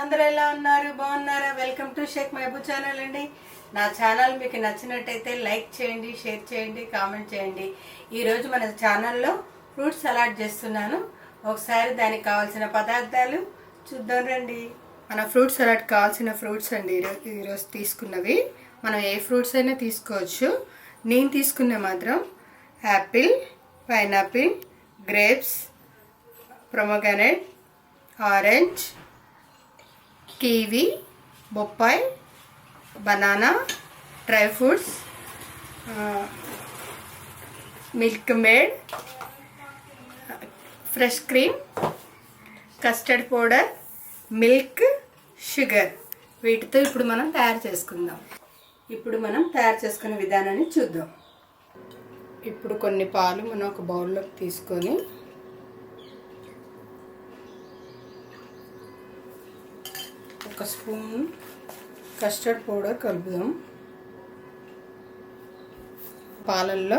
అందరూ ఎలా ఉన్నారు? బాగున్నారా? Welcome to Shaik Mahaboob channel అండి. నా ఛానల్ మీకు నచ్చినట్టయితే లైక్ చేయండి షేర్ చేయండి కామెంట్ చేయండి. ఈరోజు మన ఛానల్లో ఫ్రూట్ సలాడ్ చేస్తున్నాను. ఒకసారి దానికి కావాల్సిన పదార్థాలు చూద్దాం రండి. మన ఫ్రూట్ సలాడ్ కావాల్సిన ఫ్రూట్స్ అండి. ఈరోజు ఈరోజు తీసుకున్నవి. మనం ఏ ఫ్రూట్స్ అయినా తీసుకోవచ్చు. నేను తీసుకున్న మాత్రం apple pineapple grapes pomegranate orange kiwi బొప్పాయి banana dry fruits Milkmaid fresh cream custard powder milk sugar వీటితో ఇప్పుడు మనం తయారు చేసుకుందాం. ఇప్పుడు మనం తయారు చేసుకునే విధానాన్ని చూద్దాం. ఇప్పుడు కొన్ని పాలు మనం ఒక బౌల్లోకి తీసుకొని ఒక స్పూన్ కస్టర్డ్ పౌడర్ కలుపుదాం. పాలల్లో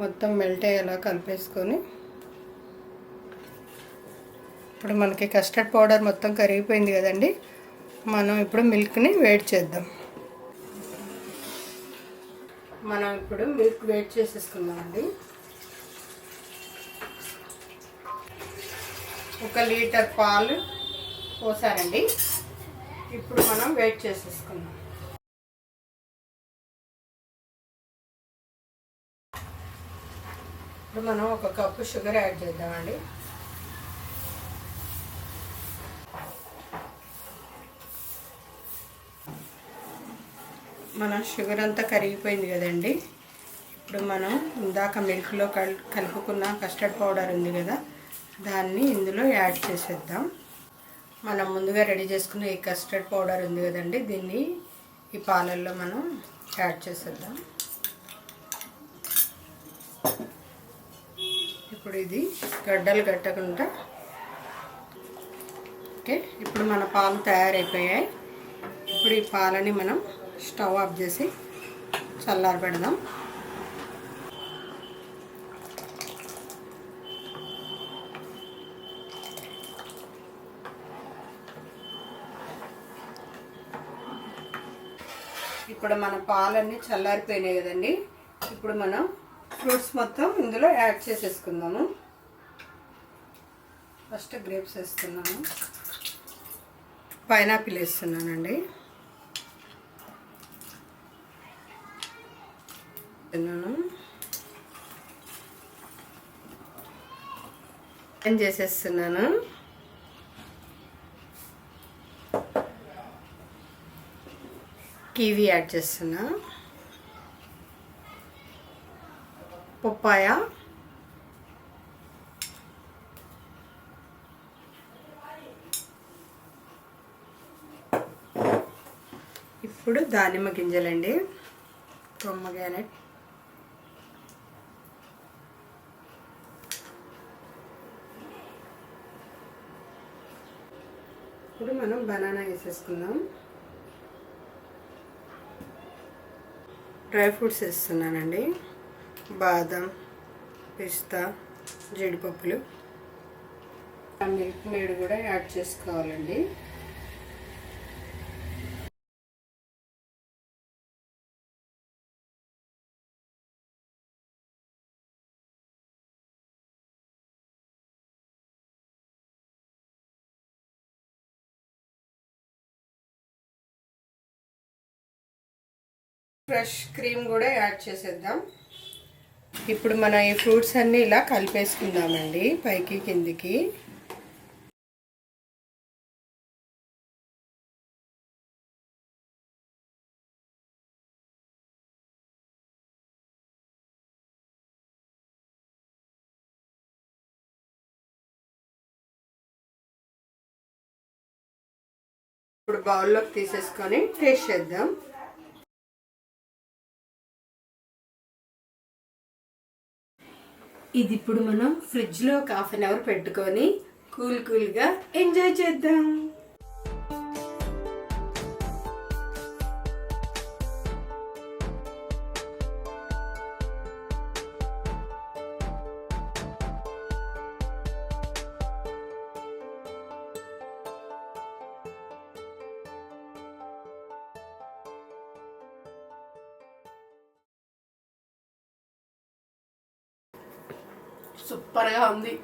మొత్తం మెల్ట్ అయ్యేలా కలిపేసుకొని ఇప్పుడు మనకి కస్టర్డ్ పౌడర్ మొత్తం కరిగిపోయింది కదండి మనం ఇప్పుడు మిల్క్ని వేడి చేద్దాం. మనం ఇప్పుడు మిల్క్ వేడి చేసేసుకుందామండి. ఒక లీటర్ పాలు పోసానండి. ఇప్పుడు మనం వెయిట్ చేసేసుకుందాం. ఇప్పుడు మనం ఒక కప్పు షుగర్ యాడ్ చేద్దామండి. మన షుగర్ అంతా కరిగిపోయింది కదండి. ఇప్పుడు మనం ఇందాక మిల్క్లో కలుపుకున్న కస్టర్డ్ పౌడర్ ఉంది కదా దాన్ని ఇందులో యాడ్ చేసేద్దాం. మనం ముందుగా రెడీ చేసుకున్న ఈ కస్టర్డ్ పౌడర్ ఉంది కదండి దీన్ని ఈ పాలల్లో మనం యాడ్ చేసేద్దాం. ఇప్పుడు ఇది గడ్డలు కట్టకుండా ఓకే ఇప్పుడు మన పాలు తయారైపోయాయి. ఇప్పుడు ఈ పాలని మనం స్టవ్ ఆఫ్ చేసి చల్లారి పెడదాం ఇప్పుడు మన పాలన్నీ చల్లారిపోయినాయి కదండి. ఇప్పుడు మనం ఫ్రూట్స్ మొత్తం ఇందులో యాడ్ చేసేసుకుందాము. ఫస్ట్ గ్రేప్స్ వేస్తున్నాము. పైనాపిల్ వేస్తున్నానండి. వేస్తున్నాను చేసేస్తున్నాను? కివీ యాడ్ చేస్తున్నా. పప్పాయ. ఇప్పుడు దానిమ్మ గింజలండి. పొమ్మగానట్ ఇప్పుడు మనం బనానా వేసేసుకుందాం. డ్రై ఫ్రూట్స్ వేస్తున్నానండి. బాదం పిస్తా జీడిపప్పులు. మిల్క్ మేడ్ కూడా యాడ్ చేసుకోవాలండి. ఫ్రెష్ క్రీమ్ కూడా యాడ్ చేసేద్దాం. ఇప్పుడు మన ఈ ఫ్రూట్స్ అన్ని ఇలా కలిపేసుకుందామండి పైకి కిందికి. ఇప్పుడు బౌల్లోకి తీసేసుకొని టేస్ట్ చేద్దాం. ఇది ఇప్పుడు మనం ఫ్రిడ్జ్లో ఒక హాఫ్ అన్ అవర్ పెట్టుకొని కూల్ కూల్గా ఎంజాయ్ చేద్దాం. సూపర్గా ఉంది.